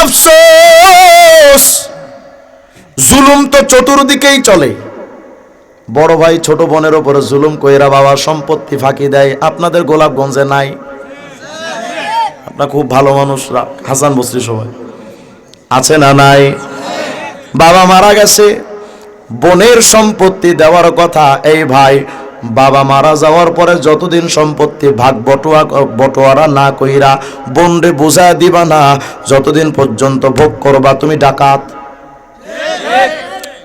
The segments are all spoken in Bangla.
আফসোস। জুলুম তো চতুর্দিকেই চলে। বড় ভাই, ছোট বোনের ওপরে জুলুম কইরা বাবা সম্পত্তি ফাঁকি দেয়। আপনাদের গোলাপগঞ্জে নাই। আপনার খুব ভালো মানুষরা। হাসান বস্রি সবাই। আছে না নাই? বাবা মারা গেছে। বোনের সম্পত্তি দেওয়ার কথা এই ভাই বাবা মারা যাওয়ার পরে যতদিন সম্পত্তি ভাগ বটোয়া বটোয়ারা না কইরা বোনরে বোঝা দিবা না, যতদিন পর্যন্ত ভোগ করবা, তুমি ডাকাত।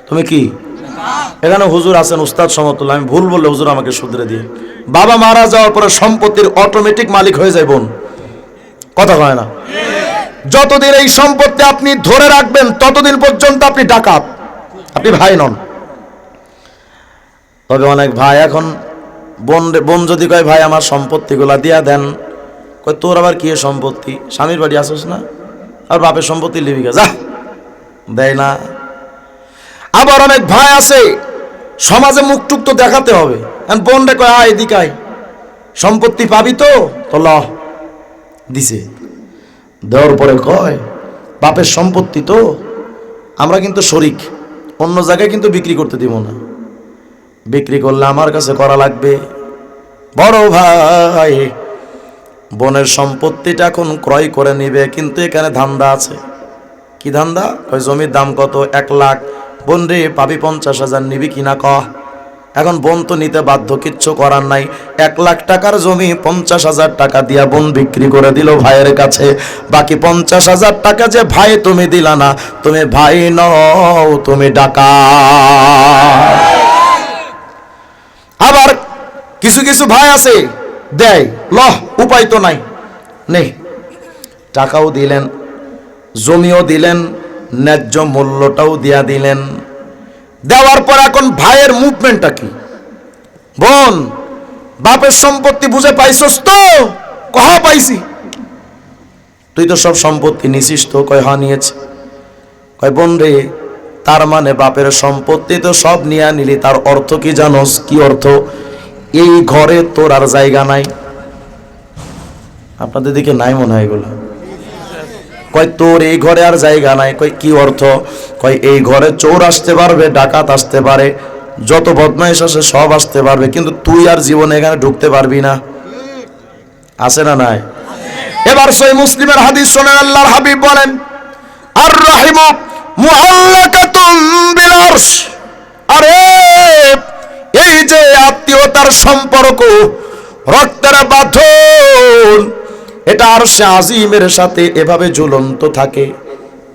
তুমি কি? এখানে হুজুর আছেন উস্তাদ সমতুল্লাহ, আমি ভুল বললে হুজুর আমাকে শুধরে দিয়ে বাবা মারা যাওয়ার পরে সম্পত্তির অটোমেটিক মালিক হয়ে যায় বোন। কথা হয় না? যতদিন এই সম্পত্তি আপনি ধরে রাখবেন, ততদিন পর্যন্ত আপনি ডাকাত। আপনি ভাই নন। তবে অনেক ভাই, এখন বোন বোন যদি কয়, ভাই, আমার সম্পত্তিগুলা দিয়া দেন। কয়, তোর আবার কি সম্পত্তি? স্বামীর বাড়ি আসোস না? আর বাপের সম্পত্তি লিবি গা যা দেয় না। আবার অনেক ভাই আছে, সমাজে মুখ টুক তো দেখাতে হবে। এখন বোন রে কয়, আয় এদিকে আয়। সম্পত্তি পাবি তো? তো ল, দিছে। দেওয়ার পরে কয়, বাপের সম্পত্তি তো আমরা কিন্তু শরিক, অন্য জায়গায় কিন্তু বিক্রি করতে দিব না। বিক্রি করলে আমার কাছে করা লাগবে। বড় ভাই, বোনের সম্পত্তিটা এখন ক্রয় করে নিবে, কিন্তু এখানে ধান্দা আছে। কি ধান্দা? ওই জমির দাম কত? এক লাখ। বোন রে, পাবি পঞ্চাশ হাজার নিবি কিনা ক? এখন বোন তো নিতে বাধ্য, কিচ্ছু করার নাই। এক লাখ টাকার জমি পঞ্চাশ হাজার টাকা দিয়া বোন বিক্রি করে দিল ভাইয়ের কাছে। বাকি পঞ্চাশ হাজার টাকা যে ভাই তুমি দিলা না, তুমি ভাই নও, তুমি ডাকা কিছু কিছু ভাই আছে, দেয়। লহ, উপায় তো নাই। নেই। টাকাও দিলেন, জমিও দিলেন, ন্যায্য মূল্যটাও দিয়া দিলেন। দেওয়ার পর এখন ভাইয়ের মুভমেন্টটা কি? বোন, বাপের সম্পত্তি বুঝে পাইছস তো? কহা পাইছি? তুই তো সব সম্পত্তি নিছিস তো, কয় হা নিয়েছে। কয়, বোন রে, তার মানে বাপের সম্পত্তি তো সব নিয়ে নিলি, তার অর্থ কি জানোস? কি অর্থ? এই ঘরে তোর আর জায়গা নাই। আপনাদের দিকে নাই মনে হয় এগুলো। কয়, তোর এই ঘরে আর জায়গা নাই। কয়, কি অর্থ? কয়, এই ঘরে চোর আসতে পারবে, ডাকাত আসতে পারে, যত বদমাইশ আসে সব আসতে পারবে, কিন্তু তুই আর জীবনে এখানে ঢুকতে পারবি না। আছে না নাই? এবার সেই মুসলিমের হাদিস শোনেন, আল্লাহর হাবিব বলেন আর রাহিম মুআল্লাকাতুম বিল আরশ। আরে এই যে আত্মীয়তার সম্পর্ক, রক্তের বাঁধন, এটা আর সে আজিমের সাথে এভাবে ঝুলন্ত থাকে,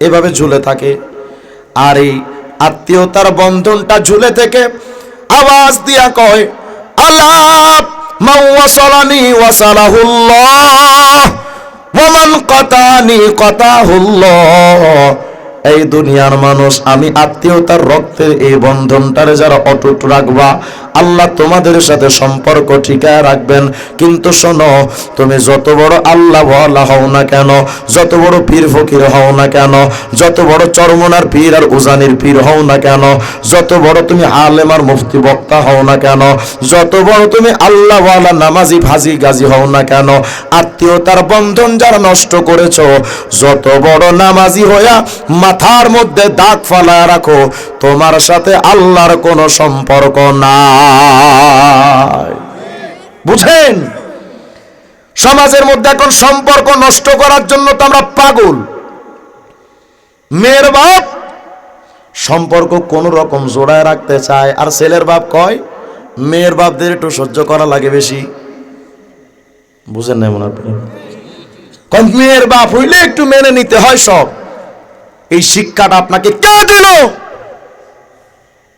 এভাবে ঝুলে থাকে। আর এই আত্মীয়তার বন্ধনটা ঝুলে থেকে আওয়াজ দিয়া কয় আল্লাহ মাও ওয়াসালানি ওয়াসালাহুল্লাহ ওয়ামান কাতানি কাতাহুল্লাহ। এই দুনিয়ার মানুষ, আমি আত্মীয়তার রক্তের এই বন্ধনটারে যারা অটুট রাখবা, আল্লাহ তোমাদের সাথে সম্পর্ক ঠিকায় রাখবেন। কিন্তু শোনো, তুমি যত বড় আল্লাহ ওয়ালা হও না কেন, যত বড় পীর ফকির হও না কেন, যত বড় চরমনার পীর আর উজানির পীর হও না কেন, যত বড় তুমি আলেম আর মুফতি বক্তা হও না কেন, যত বড় তুমি আল্লাহ ওয়ালা নামাজি ভাজি গাজি হও না কেন, আত্মীয়তার বন্ধন যারা নষ্ট করেছ, যত বড় নামাজি হইয়া মাথার মধ্যে দাগ ফালা রাখো, তোমার সাথে আল্লাহর কোনো সম্পর্ক নাই। বুঝেন? সমাজের মধ্যে এখন সম্পর্ক নষ্ট করার জন্য তো আমরা পাগল। মেয়ের বাপ সম্পর্ক কোন রকম জোড়ায় রাখতে চায়, আর ছেলের বাপ কয়, মেয়ের বাপদের একটু সহ্য করা লাগে বেশি। বুঝেন না মনে হয় মেয়ের বাপ হইলে একটু মেনে নিতে হয় সব। এই শিক্ষাটা আপনাকে কে দিল?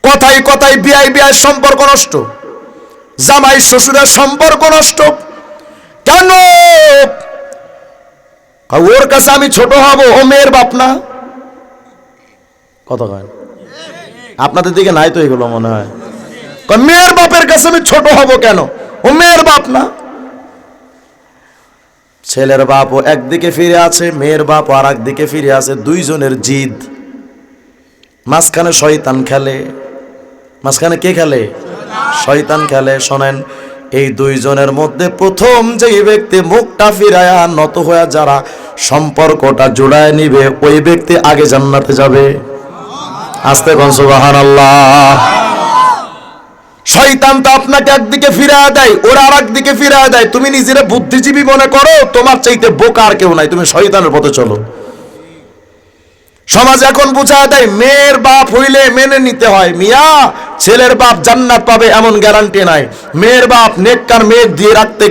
কথাই কথাই বিয়াই বিয়াই সম্পর্ক নষ্ট, জামাই শ্বশুরের সম্পর্ক নষ্ট। কেন? ওর কাছে আমি ছোট হব, ও মেয়ের বাপ না। কথা কয় না? আপনাদের দিকে নাই তো এগুলো মনে হয়। মেয়ের বাপের কাছে আমি ছোট হব কেন? ও মেয়ের বাপ না। ছেলের বাপও একদিকে ফিরে আছে, মেয়ের বাপ আর একদিকে ফিরে আছে, দুইজনের জিদ। মাঝখানে শয়তান খেলে। মাঝখানে কে খেলে? শয়তান খেলে। শোনেন, এই দুইজনের মধ্যে প্রথম যেই ব্যক্তি মুখটা ফিরায়া নত হয়ে যারা সম্পর্কটা জোড়ায় নিবে, ওই ব্যক্তি আগে জান্নাতে যাবে। আস্তে কন সুবাহান আল্লাহ শয়তান তো আপনাকে একদিকে ফিরায় দেয়, ওরা আর একদিকে ফিরায় দেয়। তুমি নিজেরা বুদ্ধিজীবী মনে করো, তোমার চাইতে বোকা আর কেউ নাই, তুমি শয়তানের পথে চলো। সমাজ এখন বুঝা দেয়, মেয়ের বাপ হইলে মেনে নিতে হয়। মিয়া, ছেলের বাপ জান্নাত পাবে এমন গ্যারান্টি নাই। মেয়ের বাপ নেককার মেয়ে দিয়ে রাখতে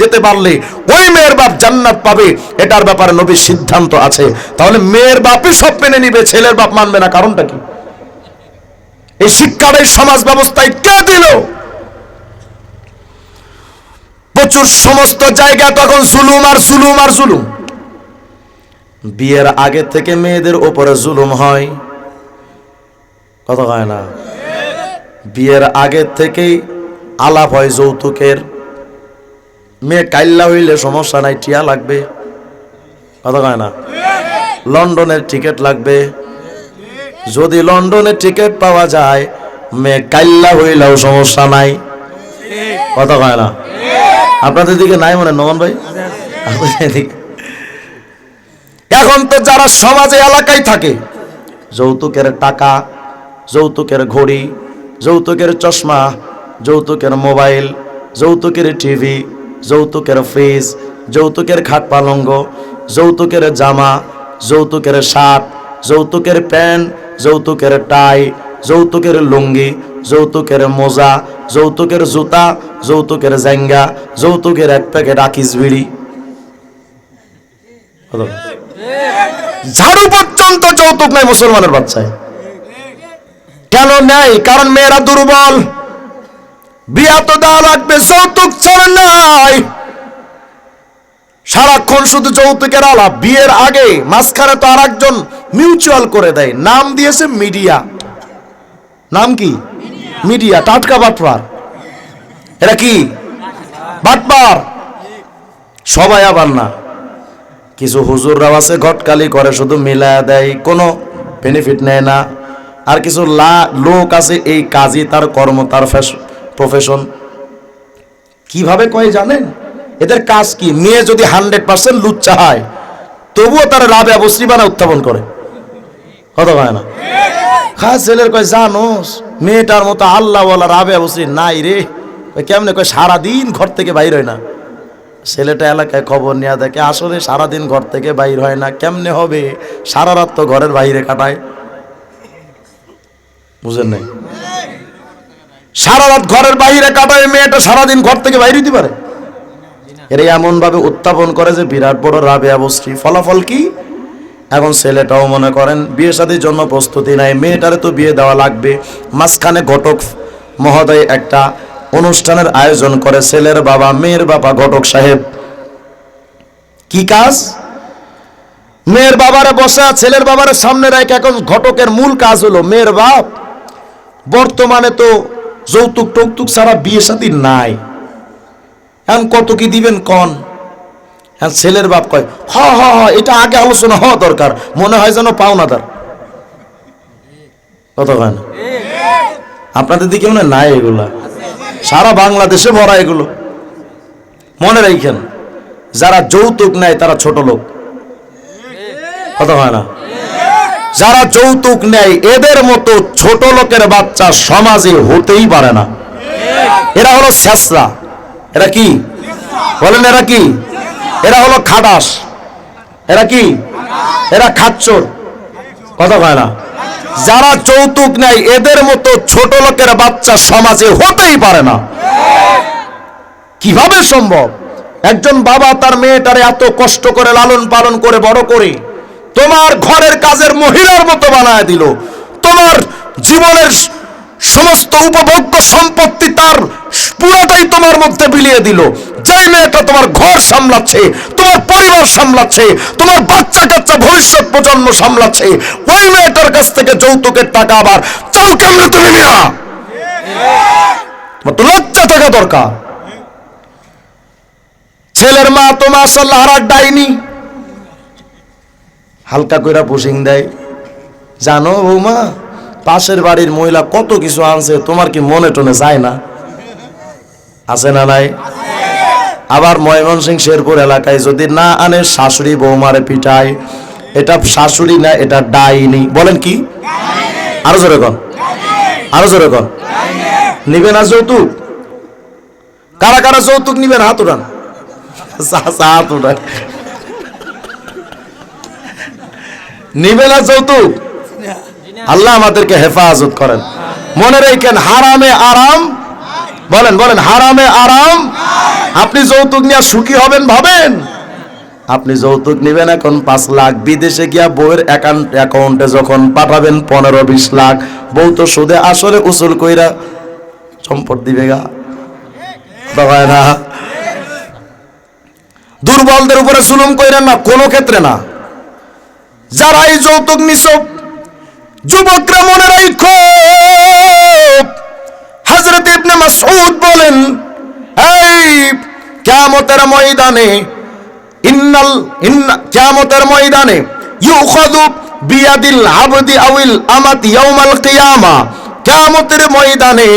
যেতে পারলে ওই মেয়ের বাপ জান্নাত পাবে। এটার ব্যাপারে নবীর সিদ্ধান্ত আছে। তাহলে মেয়ের বাপই সব মেনে নিবে, ছেলের বাপ মানবে না, কারণটা কি? এই শিক্ষার এই সমাজ ব্যবস্থায় কে দিল? প্রচুর সমস্ত জায়গা তখন জুলুম আর জুলুম আর জুলুম। বিয়ের আগে থেকে মেয়েদের উপরে জুলুম হয়। কথা হয় না? বিয়ের আগে থেকেই আলাপ হয় যৌতুকের। মেয়ে কাইল্লা হইলে সমস্যা নাই, টিয়া লাগবে। কথা হয় না? লন্ডনের টিকিট লাগবে। যদি লন্ডনে টিকিট পাওয়া যায়, মে কাইল্লা হইলেও সমস্যা নাই। কথা হয় না? আপনাদের দিকে নাই মনে নমন ভাই? এখন তো যারা সমাজে এলাকায় থাকে, যৌতুকের টাকা, যৌতুকের ঘড়ি, যৌতুকের চশমা, যৌতুকের মোবাইল, যৌতুকের টিভি, যৌতুকের ফ্রিজ, যৌতুকের খাট পালঙ্গ, যৌতুকের জামা, যৌতুকের শার্ট যৌতুকের প্যান্ট, যৌতুকের টাই, যৌতুকের লুঙ্গি, যৌতুকের মোজা, যৌতুকের জুতা, যৌতুকের জাঙ্গা যৌতুকের এক প্যাকেট আকিস বিড়ি। ঝাড়ু পর্যন্ত যৌতুক নাই মুসলমানের বাচ্চায়। কেন নেই কারণ মেয়েরা দুর্বল। বিয়া তো দেওয়া লাগবে, যৌতুক ছাড়া নাই। সারাক্ষণ শুধু যৌতুকের আলাপ। বিয়ের আগে মাঝখানে তো আর একজন মিউচুয়াল করে দেয়। নাম দিয়েছে মিডিয়া। নাম কি? মিডিয়া, টাটকা বাটপার। এরা কি? বাটপার? সবাই আবার না। কিছু হুজুররাও আছে, ঘটকালি করে, শুধু মিলায়া দেয়, কোনো বেনিফিট নেয় না। আর কিছু লা, লোক আছে, এই কাজই তার কর্ম, তার প্রফেশন কীভাবে কয় জানেন? এদের কাজ কি? মেয়ে যদি হান্ড্রেড পার্সেন্ট লুচ্চা হয়, তবুও তারা লাভে অবশ্রী বানা উত্থাপন করে। কথা হয় না? খাস ছেলের কয়, জানোস, মেয়েটার মতো আল্লাহ বলা রাবে অবশ্রী নাই রে। কেমনে? কয়, সারাদিন ঘর থেকে বাইর হয় না। ছেলেটা এলাকায় খবর নেওয়া দেখে, আসলে সারাদিন ঘর থেকে বাইর হয় না, কেমনে হবে? সারা রাত তো ঘরের বাইরে কাটায়। বুঝেন নাই? সারা রাত ঘরের বাইরে কাটায়, মেয়েটা সারাদিন ঘর থেকে বাইরে দিতে পারে? এর এমন ভাবে উত্থাপন করে যে বিরাট বড় রাবে অবস্থি ফলাফল কি? এখন ছেলেটাও মনে করেন, বিয়ে শাদীর জন্য প্রস্তুতি নাই, মেয়েটারে তো বিয়ে দেওয়া লাগবে। মাঝখানে ঘটক মহোদয় একটা অনুষ্ঠানের আয়োজন করে, ছেলের বাবা, মেয়ের বাবা, ঘটক সাহেব। কি কাজ? মেয়ের বাবারে বসা, ছেলের বাবারে সামনে রেখে এখন ঘটকের মূল কাজ হলো মেয়ের বাপ। বর্তমানে তো যৌতুক টৌতুক ছাড়া বিয়ে সাথী নাই। এখন কত কি দিবেন কন? হ্যাঁ ছেলের বাপ কয়, হ হ হ, এটা আগে আলোচনা হওয়া দরকার, মনে হয় যেন পাওনাদার। কত কয় না? আপনাদের দিকে মনে নাই এগুলা। সারা বাংলাদেশে ভরা এগুলো। মনে রাখেন, যারা যৌতুক নেয় তারা ছোট লোক। কথা হয় না? যারা যৌতুক নেয়, এদের মতো ছোট লোকের বাচ্চা সমাজে হতেই পারে না। এরা হলো শেষরা। এরা কি? বলেন, এরা কি? এরা হলো খাটাস। এরা কি? এরা খাচ্চর। কথা কয় না। যারা যৌতুক নেয়, এদের মতো ছোট লোকের বাচ্চা সমাজে হতেই পারে না। কীভাবে সম্ভব? একজন বাবা তার মেয়েটারে এত কষ্ট করে লালন পালন করে বড় করে তোমার ঘরের কাজের মহিলার মতো বানায় দিল। তোমার জীবনের সমস্ত উপভোগ্য সম্পত্তি তার পুরোটাই তোমার মধ্যে বিলিয়ে দিল। যেই মেয়েটা তোমার ঘর সামলাচ্ছে, তোমার পরিবার সামলাচ্ছে, তোমার বাচ্চা কাচ্চা ভবিষ্যৎ প্রজন্ম সামলাচ্ছে, ওই মেয়েটার কাছ থেকে যৌতুকের টাকা আবার চাও কেমনে তুমি মিয়া তোমার তো লজ্জা থাকা দরকার। ছেলের মা তো মাসাল্লাহ আর ডাইনি। হালকা কইরা পুশিং দেয়। জানো বৌমা পাশের বাড়ির মহিলা কত কিছু আনছে, তোমার কি মনে টনে যায় না? আছে না নাই? আবার ময়মনসিং শেরপুর এলাকায় যদি না আনে, শাশুড়ি বৌমারে পিটায়। এটা শাশুড়ি না, এটা ডাইনি। বলেন কি? আরও জোরে কন। আরও জোরে কন। নিবে না যৌতুক? কারা কারা যৌতুক নিবেন? হাত উঠান। হাত উঠান। নিবে না যৌতুক? আল্লাহ আমাদেরকে হেফাজত করেন। মনে রেখেন, হারামে আরাম, বলেন বলেন, হারামে আরাম, আপনি যৌতুক নিয়ে সুখী হবেন, ভাবেন? আপনি যৌতুক নেবেন এখন পাঁচ লাখ, বিদেশে গিয়া বউয়ের অ্যাকাউন্ট যখন পাঠাবেন, পনেরো, বিশ লাখ, বউ তো সুদে আসলে উসুল কইরা সম্পদ দিবে গা। না? দুর্বলদের উপরে জুলুম কইরেন না, কোনো ক্ষেত্রে না। যারা এই যৌতুক নিছ যুবকরা মনে রাখো হযরত ইবনে মাসউদ বলেন, এই কিয়ামতের ময়দানে ইন্নাল, ইন্না, কিয়ামতের ময়দানে ইউখাযু বিয়াদিল আবদি আউল আমাত ইয়াউমাল কিয়ামা। কিয়ামতের ময়দানে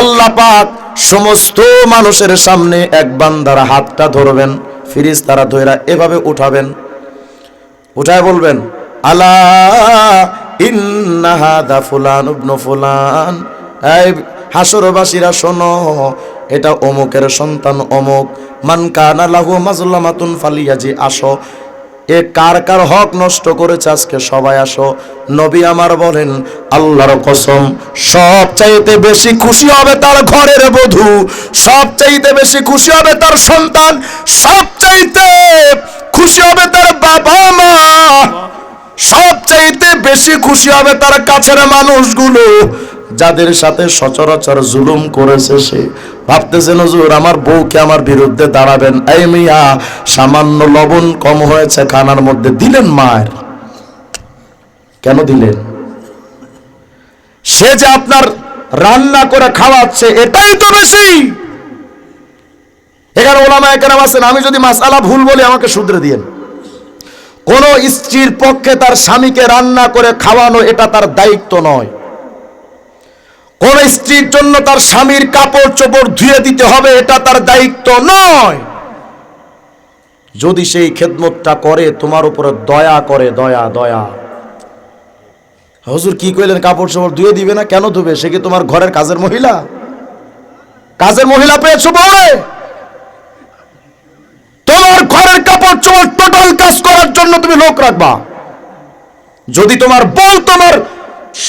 আল্লাহ পাক সমস্ত মানুষের সামনে এক বান্দার হাতটা ধরবেন, ফিরিস্তারা ধইরা এভাবে উঠাবেন। উঠায় বলবেন, আলা ইন্না হাদা ফুলান ইবনু ফুলান। এই হাসরবাসীরা শোনো, এটা অমুকের সন্তান অমুক। মান কানা লাহু মাজলামাতুন ফালিয়াজি, আসো। এ কার কার হক নষ্ট করেছে আজকে সবাই আসো। নবী আমার বলেন, আল্লাহর কসম সব চাইতে বেশি খুশি হবে তার ঘরের বধূ সব চাইতে বেশি খুশি হবে তার সন্তান সব চাইতে খুশি হবে তার বাবা মা। সবচাইতে বেশি খুশি হবে তার কাছের মানুষগুলো, যাদের সাথে সচরাচর জুলুম করেছে সে। ভাবতেছে নজুর আমার বউকে আমার বিরুদ্ধে দাঁড়াবেন? এই মিয়া, সামান্য লবণ কম হয়েছে খানার মধ্যে, দিলেন মায়ের। কেন দিলেন? সে যে আপনার রান্না করে খাওয়াচ্ছে, এটাই তো বেশি। এখানে ওলামা একরাম আছেন, আমি যদি মাসালা ভুল বলি, আমাকে শুধরে দিয়েন। কোন স্ত্রীর পক্ষে তার স্বামীকে রান্না করে খাওয়ানো এটা তার দায়িত্ব নয়। কোন স্ত্রীর জন্য তার স্বামীর কাপড় চোপড় ধুয়ে দিতে হবে এটা তার দায়িত্ব নয়। যদি সেই খেদমতটা করে, তোমার উপরে দয়া করে, দয়া দয়া। হুজুর কি কইলেন, কাপড় চোপড় ধুয়ে দিবে না? কেন ধুবে? সে কি তোমার ঘরের কাজের মহিলা? কাজের মহিলা পেয়েছ বউরে তোমার ঘরের কাপড় চোপড় টোটাল কাজ করার জন্য তুমি লোক রাখবা। যদি তোমার বউ তোমার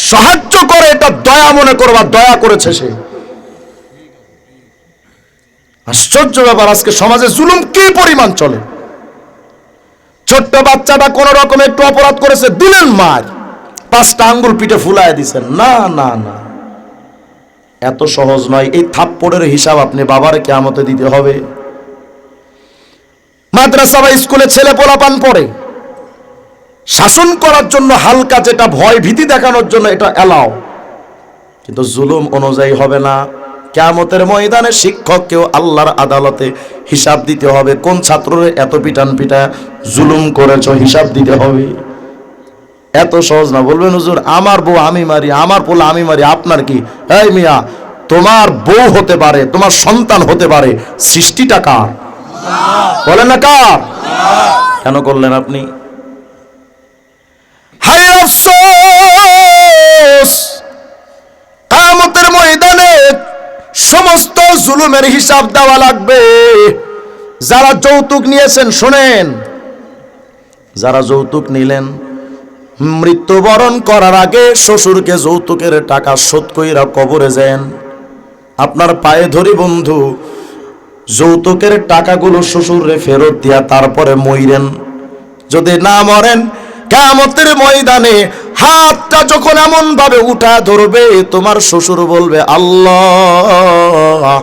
সাহায্য করে, এটা দয়া মনে করবা, দয়া করেছে সে। আশ্চর্য ব্যাপার, আজকে সমাজে জুলুম কি পরিমাণ চলে? ছোট্ট বাচ্চাটা কোন রকম একটু অপরাধ করেছে, দিলেন মার। পাঁচটা আঙ্গুল পিঠে ফুলায় দিছেন। না না না। এত সহজ নয়, এই থাপ্পড়ের হিসাব আপনি বাবারে কেমতে দিতে হবে। মাদ্রাসা বা স্কুলে ছেলে পোলাপান পড়ে। শাসন করার জন্য হালকা যেটা ভয়, ভীতি দেখানোর জন্য এটা এলাও। কিন্তু জুলুম অনুযায়ী হবে না। কেমতের ময়দানে শিক্ষককেও আল্লাহর আদালতে হিসাব দিতে হবে। কোন ছাত্ররে এত পিটান পিটা জুলুম করেছ, হিসাব দিতে হবে। এত সহজ না। বলবেন, হুজুর, আমার বউ আমি মারি, আমার পোলা আমি মারি, আপনার কি? এই মিয়া, তোমার বউ হতে পারে, তোমার সন্তান হতে পারে। সৃষ্টিটা কার? বলেন না কার? কেন করলেন আপনি? কামতের ময়দানে সমস্ত জুলুমের হিসাব দেওয়া লাগবে। যারা যৌতুক নিয়েছেন, শোনেন। যারা যৌতুক নিলেন, মৃত্যুবরণ করার আগে শ্বশুরকে যৌতুকের টাকা শোধ কইরা কবরে যান আপনার পায়ে ধরি বন্ধু যৌতুকের টাকাগুলো শ্বশুরে ফেরত দিয়া তারপরে মইরেন। যদি না মরেন কেমতের ময়দানে হাতটা যখন এমন ভাবে উঠা ধরবে, তোমার শ্বশুর বলবে, আল্লাহ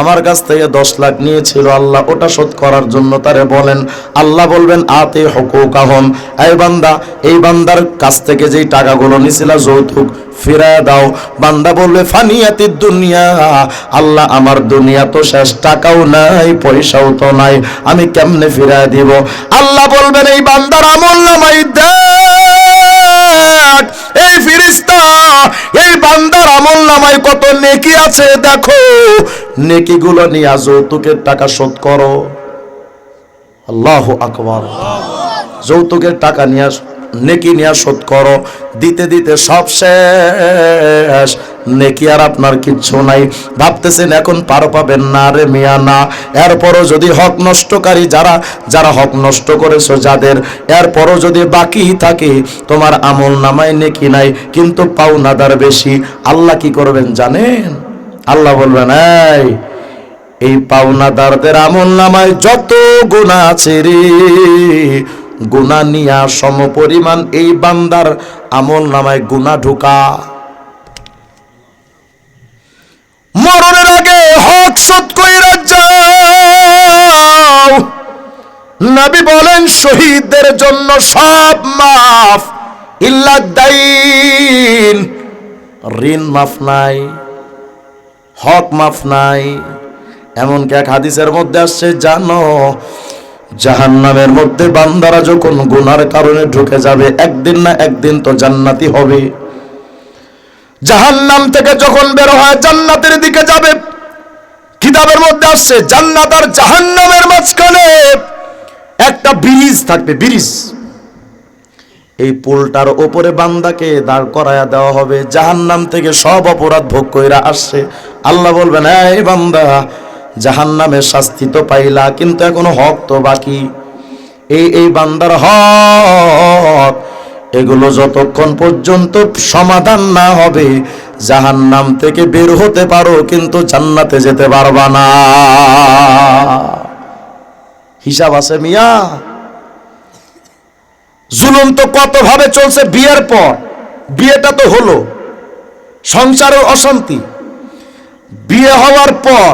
আমার কাছ থেকে দশ লাখ নিয়েছিল আল্লাহ, ওটা শোধ করার জন্য তারে বলেন, আল্লাহ বলবেন, আতে হকুক আহম এই বান্দা, এই বান্দার কাছ থেকে যেই টাকাগুলো নিছিল যৌতুক ফিরায় দাও। বান্দা বলবে, ফানিয়াতি দুনিয়া, আল্লাহ আমার দুনিয়া তো শেষ, টাকাও নাই, পয়সাও তো নাই, আমি কেমনে ফিরায় দিব? আল্লাহ বলবেন, এই বান্দার আমল নামাই দেখ, এই ফিরিস্তা, এই বান্দার আমল নামায় কত নেকি আছে দেখো। নেকিগুলো নিয়ে যৌতুকের টাকা শোধ করো। আল্লাহ আকবর। যৌতুকের টাকা নিয়ে, নেকি নিয়ে শোধ করো। দিতে দিতে সব শেষ। নেকি আর আপনার কিচ্ছু নাই। ভাবতেছেন, এখন পার পাবেন না রে মিয়া, না। এরপরও যদি হক নষ্টকারী যারা যারা হক নষ্ট করেছ যাদের, এরপরও যদি বাকি থাকে, তোমার আমল নামায় নেকি নাই, কিন্তু পাওনাদার বেশি। আল্লাহ কি করবেন জানেন? আল্লাহ বলবেন, এই এই পাওনাদারদের আমল নামায় যত গুণা আছে রে। গুণা নিয়া সম পরিমাণ এই বান্দার আমল নামায় গুণা ঢুকা। মরণের আগে হক শোধ কইরা যাও। নবী বলেন, শহীদদের জন্য সব মাফ ইল্লা দাইন। ঋণ মাফ নাই। হক মাফ নাই। এমনকি এক হাদিসের মধ্যে আসছে, জানো, জাহান্নামের মধ্যে বান্দারা যখন গুনার কারণে ঢুকে যাবে, একদিন না একদিন তো জান্নাতি হবে। জাহান্নাম থেকে যখন বের হয়, জান্নাতের দিকে যাবে। কিতাবের মধ্যে আসছে, জান্নাত আর জাহান্নামের মাঝখানে একটা ব্রিজ থাকবে, ব্রিজ। এই পুলটার ওপরে বান্দাকে দাঁড় করায়া দেওয়া হবে। জাহান্নাম থেকে সব অপরাধ ভোগ কইরা আসছে। আল্লাহ বলবেন, এই বান্দা জাহান জাহান্নামের শাস্তি তো পাইলা, কিন্তু এখনও হক তো বাকি। এই এই বান্দার হক, এগুলো যতক্ষণ পর্যন্ত সমাধান না হবে, জাহান্নাম থেকে বের হতে পারো, কিন্তু জান্নাতে যেতে পারবা না। হিসাব আছে মিয়া? জুলুম তো কত ভাবে চলছে বিয়ের পর? বিয়েটা তো হলো। সংসারের অশান্তি। বিয়ে হওয়ার পর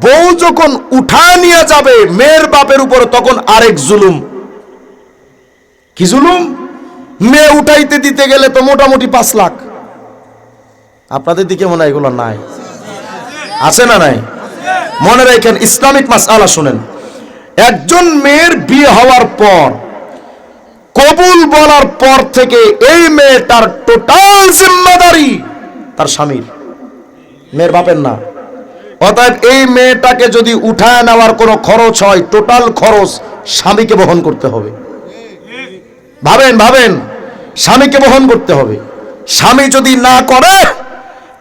বউ যখন উঠা নিয়ে যাবে মেয়ের বাপের উপরে, তখন আরেক জুলুম। কি জুলুম? মেয়ে উঠাইতে দিতে গেলে তো মোটামুটি পাঁচ লাখ। আপনাদের দিকে মনে হয় এগুলো নাই। আছে না নাই? মনে রাখেন, ইসলামিক মাস আলা শুনেন। একজন মেয়ের বিয়ে হওয়ার পর কবুল বলার পর থেকে এই মেয়েটার টোটাল জিম্মাদারি তার স্বামীর। মেয়ের বাপের না। অতএব এই মেয়েটাকে যদি উঠায় নেওয়ার কোনো খরচ হয় টোটাল খরচ স্বামীকে বহন করতে হবে। ভাবেন ভাবেন, স্বামীকে বহন করতে হবে। স্বামী যদি না করে,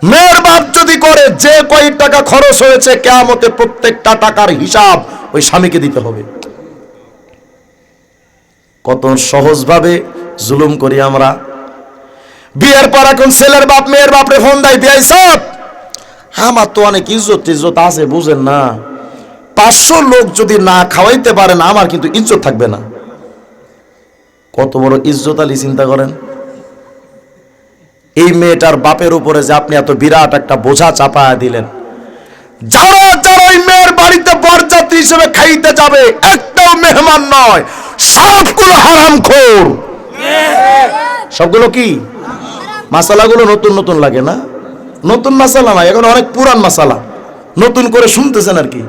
মেয়ের বাপ যদি করে, যে কয় টাকা খরচ হয়েছে, কেয়ামতে প্রত্যেকটা টাকার হিসাব ওই স্বামীকে দিতে হবে। কত সহজভাবে জুলুম করি আমরা। বিয়ের পর এখন ছেলের বাপ, মেয়ের বাপরে ফোন দেয়, বিয়াই সব আমার তো অনেক ইজ্জত ইজ্জত আছে, বুঝেন না। পাঁচশো লোক যদি না খাওয়াইতে পারেন, আমার কিন্তু ইজ্জত থাকবে না। কত বড় ইজ্জত আলী, চিন্তা করেন। এই মেয়েটার বাপের উপরে যে আপনি এত বিরাট একটা বোঝা চাপায়া দিলেন। যারা যারা ওই মেয়ের বাড়িতে বরযাত্রী হিসেবে খাইতে যাবে, একটাও মেহমান নয় সবগুলো হারাম খোর। সবগুলো কি? মাসালাগুলো নতুন নতুন লাগে না? নতুন মাসালা না, এখন অনেক পুরান মাসালা নতুন করে শুনতেছেন আর কি।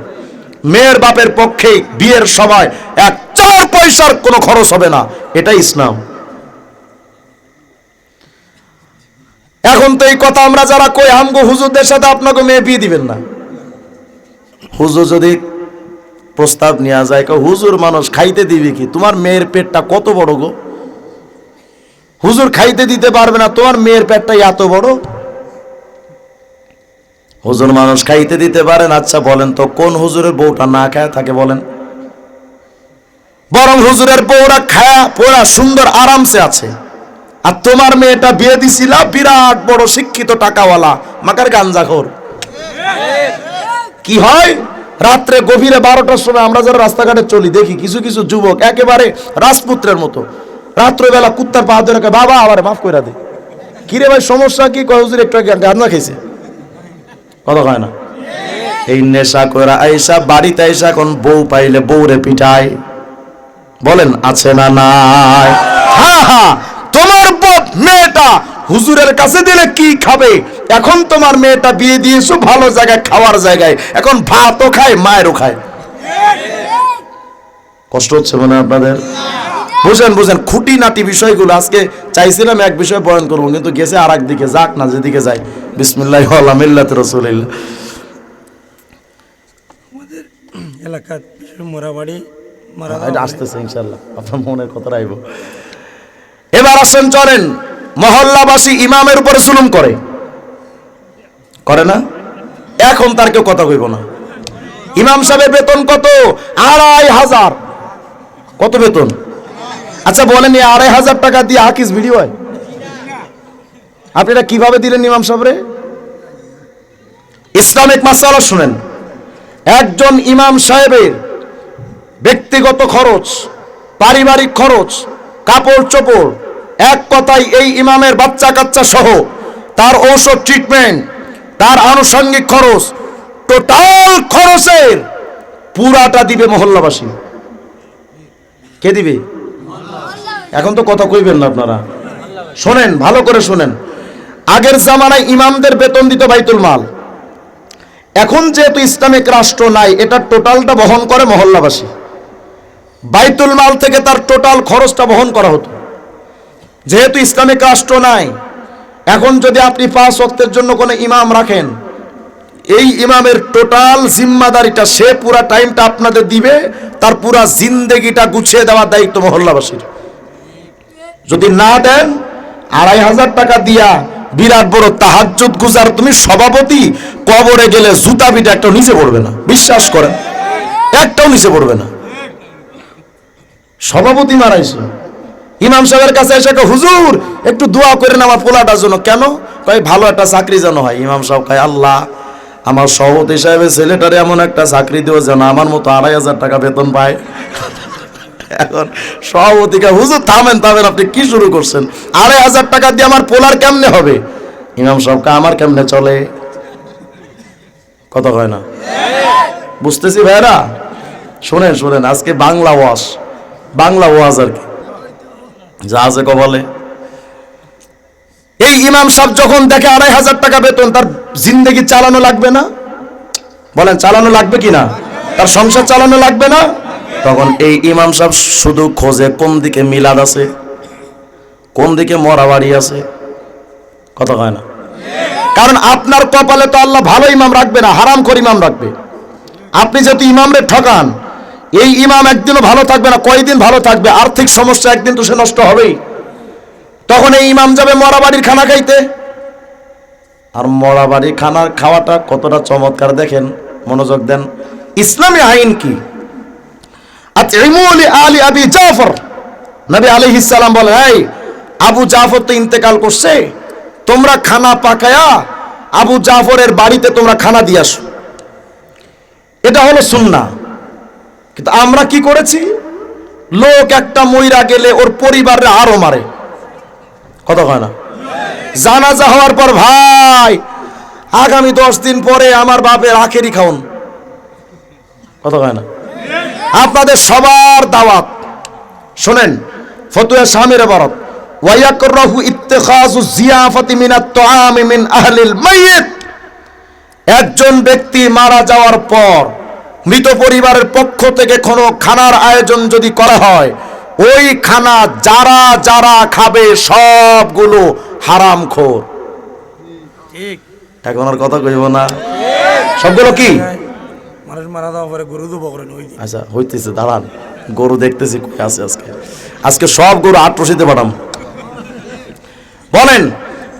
মেয়ের বাপের পক্ষে বিয়ের সময় এক চার পয়সার কোনো খরচ হবে না, এটাই ইসলাম। এখন তো এই কথা আমরা যারা কই, আমগো হুজুরদের সাথে আপনাকে মেয়ে বিয়ে দিবেন না। হুজুর যদি প্রস্তাব নেওয়া যায় কেউ হুজুর মানুষ খাইতে দিবে কি? তোমার মেয়ের পেটটা কত বড় গো? হুজুর খাইতে দিতে পারবে না, তোমার মেয়ের পেটটা এত বড়? হুজুর মানুষ খাইতে দিতে পারেন আচ্ছা বলেন তো, কোন হুজুরের বউটা না খায় থাকে বলেন? বরং হুজুরের বউরা খায়া, পোড়া, সুন্দর, আরামসে আছে। আর তোমার মেয়েটা বিয়ে দিছিল, বিরাট বড় শিক্ষিত টাকাওয়ালা, মাকার গাঞ্জাখোর। কি হয়? রাত্রে গভীরে বারোটার সময় আমরা যারা রাস্তাঘাটে চলি, দেখি কিছু কিছু যুবক একেবারে রাজপুত্রের মতো। রাত্রেবেলা কুত্তার পা ধরে বাবা আবার মাফ করে দে। কিরে ভাই, সমস্যা কি? কয়, হুজুর, একটু গাঁজা খেয়েছে কথা কয় না। এই নেশা করা আইসা, বাড়িতে আইসা এখন বউ পাইলে বউরে পিঠায় বলেন, আছে না নাই? হ্যাঁ হ্যাঁ তোমার মেয়েটা হুজুরের কাছে দিলে কি খাবে? এখন তোমার মেয়েটা বিয়ে দিয়েছ ভালো জায়গায় খাওয়ার জায়গায়। এখন ভাতও খায় মায়েরও খায়। কষ্ট হচ্ছে মনে আপনাদের? বুঝেন বুঝেন খুঁটি নাটি বিষয়গুলো আজকে চাইছিলাম এক বিষয় বয়ন করব কিন্তু গেছে আর দিকে যাক না যেদিকে যাই বিসমিল্লাহ আল্লাহ মিল্লাত রসুলিল্লাহ। এলাকার মোরাবাড়ি মারা এটা আসতেছে ইনশাল্লাহ আপনার মনের কথা রাইব। এবার আসেন চলেন। মহল্লাবাসী ইমামের উপরে জুলুম করে। করে না? এখন তার কেউ কথা কইব না। ইমাম সাহেবের বেতন কত? আড়াই হাজার। কত বেতন? আচ্ছা বলেন আড়াই হাজার টাকা দিয়ে হাকিস ভিডিও হয়। আপনি এটা কীভাবে দিলেন ইমাম সাহেবরে ইসলামিক মাসালা শুনেন। একজন ইমাম সাহেবের ব্যক্তিগত খরচ, পারিবারিক খরচ কাপড় চোপড় এক কথায় এই ইমামের বাচ্চা কাচ্চা সহ তার ঔষধ ট্রিটমেন্ট তার আনুষঙ্গিক খরচ টোটাল খরচের পুরাটা দিবে মহল্লাবাসী। কে দিবে? এখন তো কথা কইবেন না আপনারা। শোনেন, ভালো করে শোনেন। আগের জামানায় ইমামদের বেতন দিত বাইতুল মাল। এখন যেহেতু ইসলামিক রাষ্ট্র নাই, এটা টোটালটা বহন করে মহল্লাবাসী। বাইতুল মাল থেকে তার টোটাল খরচটা বহন করা হতো। যেহেতু ইসলামিক রাষ্ট্র নাই এখন যদি আপনি পাঁচ ওয়াক্তের জন্য কোনো ইমাম রাখেন, এই ইমামের টোটাল জিম্মাদারিটা সে পুরা টাইমটা আপনাদের দিবে, তার পুরা জিন্দেগিটা গুছিয়ে দেওয়ার দায়িত্ব মহল্লাবাসীর। যদি না দেন, আড়াই হাজার টাকা দিয়া বিরাট বড় তাহাজ্জুদ গুজার, তুমি সভাপতি, কবরে গেলে জুতা পিটা একটাও নিচে পড়বে না। বিশ্বাস করেন, একটাও নিচে পড়বে না। সভাপতি মারাইছে। ইমাম সাহেবের কাছে এসে হুজুর, একটু দোয়া করেন আমার পোলাটার জন্য। কেন? কয়, ভালো একটা চাকরি যেন হয়। ইমাম সাহেব কয়, আল্লাহ, আমার সভাপতি সাহেবের ছেলেটারে এমন একটা চাকরি দেওয়া যেন আমার মতো আড়াই হাজার টাকা বেতন পায়। এখন সভাপতিকে হুজুর, থামেন থামেন, আপনি কি শুরু করছেন? আড়াই হাজার টাকা দিয়ে আমার পোলার কেমনে হবে? ইমাম সাহেবকে আমার কেমনে চলে? কথা হয় না। বুঝতেছি ভাইরা? শোনেন শোনেন, আজকে বাংলা ওয়াশ বাংলা ওয়াজ আর কি। যা আছে কবলে এই ইমাম সাহেব যখন দেখে আড়াই হাজার টাকা বেতন, তার জিন্দগি চালানো লাগবে না? বলেন, চালানো লাগবে কি না? তার সংসার চালানো লাগবে না? তখন এই ইমাম সাহেব শুধু খোঁজে কোন দিকে মিলাদ আছে, কোন দিকে মরা বাড়ি আছে। কথা হয় না। কারণ আপনার কপালে তো আল্লাহ ভালো ইমাম রাখবে না হারাম করে ইমাম রাখবে। আপনি যেহেতু ইমামরে ঠকান এই ইমাম একদিনও ভালো থাকবে না, কয়দিন ভালো থাকবে? আর্থিক সমস্যা একদিন তো সে নষ্ট হবেই। তখন এই ইমাম যাবে মরা বাড়ির খানা খাইতে। আর মরা বাড়ির খানা খাওয়াটা কতটা চমৎকার দেখেন, মনোযোগ দেন। ইসলামী আইন কি? আলী আবি জাফর। বলেন, এই, আবু জাফর তো ইন্তেকাল করছে। তোমরা খানা পাকায়া আবু জাফরের বাড়িতে তোমরা খানা দিয়ে আসো। এটা হলো সুন্নাহ। কিন্তু আমরা কি করেছি? লোক একটা মইরা গেলে ওর পরিবারে আরও মারে। কথা হয় না? জানাজা হওয়ার পর, ভাই, আগামী দশ দিন পরে আমার বাপের আখেরি খাওন। কথা হয় না? আপনাদের সবার দাওয়াত। শোনেন, ফতুয়া স্বামীর বরত একজন ব্যক্তি মারা যাওয়ার পর মৃত পরিবারের পক্ষ থেকে কোনো খানার আয়োজন যদি করা হয় ওই খানা যারা যারা খাবে সবগুলো হারাম খোর। ঠিক। এখন আর কথা কইব না। সবগুলো কি? মানুষ মারা যাওয়ার পরে গরু দুবো করেন আচ্ছা হইতেছে দাঁড়ান। গরু দেখতেছি কই আছে আজকে। আজকে সব গরু আট রশিতে পাঠাম। বলেন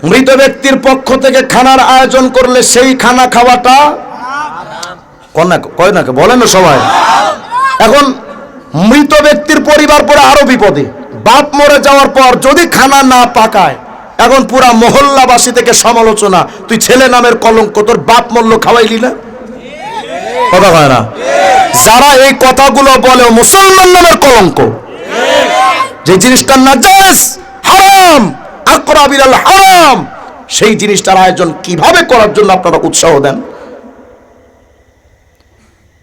মৃত ব্যক্তির পক্ষ থেকে খানার আয়োজন করলে সেই খানা খাওয়াটা কন না কয় না, বলেন না সবাই। এখন মৃত ব্যক্তির পরিবার পরে আরও বিপদে। বাপ মরে যাওয়ার পর যদি খানা না পাকায়, এখন পুরা মহল্লাবাসী থেকে সমালোচনা, তুই ছেলে নামের কলঙ্ক, তোর বাপ মল্ল খাওয়াইলি না? কথা হয় না। যারা এই কথাগুলো বলে, মুসলমান নামের কলঙ্ক, যে জিনিসটার না জায়েজ হারাম আকরাবিরাল হারাম, সেই জিনিসটার আয়োজন কীভাবে করার জন্য আপনারা উৎসাহ দেন?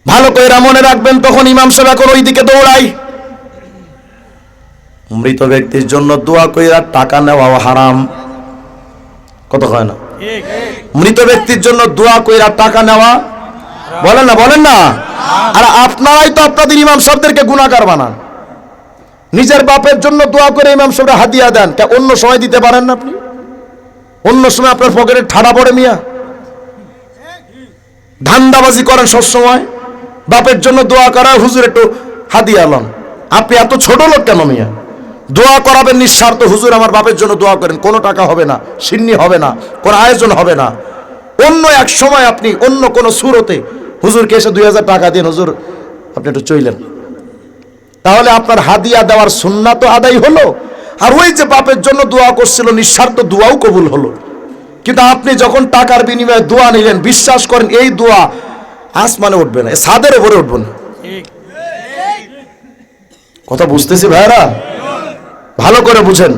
ভালো করে মনে রাখবেন তখন ইমাম সাহেব এখন ওই দিকে দৌড়াই মৃত ব্যক্তির জন্য দোয়া কইরা টাকা নেওয়া হারাম। কত হয় না? মৃত ব্যক্তির জন্য দোয়া কইরা টাকা নেওয়া বলেন না বলেন না? আর আপনারাই তো আপনাদের ইমাম সাহেবদেরকে গুণাগার বানান। নিজের বাপের জন্য দোয়া করে ইমাম সাহেবরা হাদিয়া দেন। তা অন্য সময় দিতে পারেন না আপনি? অন্য সময় আপনার পকেটে ঠাড়া পড়ে মিয়া। ধান্দাবাজি করেন সব সময় বাপের জন্য দোয়া করা হুজুর একটু হাদিয়া আলম আপনি এত ছোট লোক কেন মিয়া? দোয়া করাবেন নিঃস্বার্থ হুজুর, আমার বাপের জন্য দোয়া করেন। কোনো টাকা হবে না, সিন্নি হবে না, কোনো আয়োজন হবে না। অন্য এক সময় আপনি অন্য কোনো সুরতে হুজুরকে এসে দুই হাজার টাকা দিন। হুজুর, আপনি একটু চইলেন। তাহলে আপনার হাদিয়া দেওয়ার সুন্না তো আদায় হলো। আর ওই যে বাপের জন্য দোয়া করছিল, নিঃস্বার্থ দোয়াও কবুল হলো। কিন্তু আপনি যখন টাকার বিনিময়ে দোয়া নিলেন, বিশ্বাস করেন এই দোয়া আসমানে উঠবে না এ ছাদের উপরে উঠবে না। কথা বুঝতেছি ভাইরা ভালো করে বুঝেন।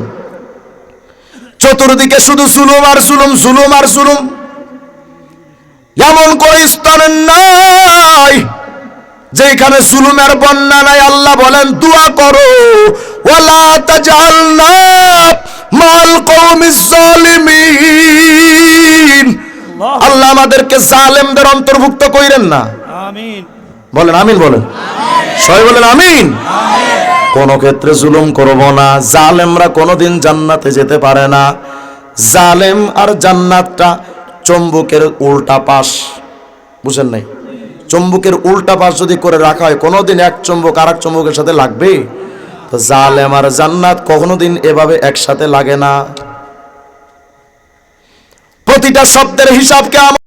চতুর্দিকে শুধু সুলুম আর সুলুম সুলুম আর সুলুম। এমন কোন স্থানের নাই যেখানে সুলুমের বন্যা নাই। আল্লাহ বলেন দোয়া করো। ওয়ালা তাজালনা মাল কওমিজ জালিমিন আল্লাহ। আমাদেরকে জালেমদের অন্তর্ভুক্ত কইরেন না। বলেন আমিন বলেন। সবাই বলেন আমিন। কোন ক্ষেত্রে জুলুম করব না। জালেমরা কোনোদিন জান্নাতে যেতে পারে না। জালেম আর জান্নাতটা চম্বুকের উল্টা পাশ। বুঝেন নাই? চম্বুকের উল্টা পাশ যদি করে রাখা হয় কোনোদিন এক চম্বুক আর এক চম্বুকের সাথে লাগবে? তো জালেম আর জান্নাত কোনোদিন এভাবে একসাথে লাগে না। প্রতিটা শব্দের হিসাবকে আমার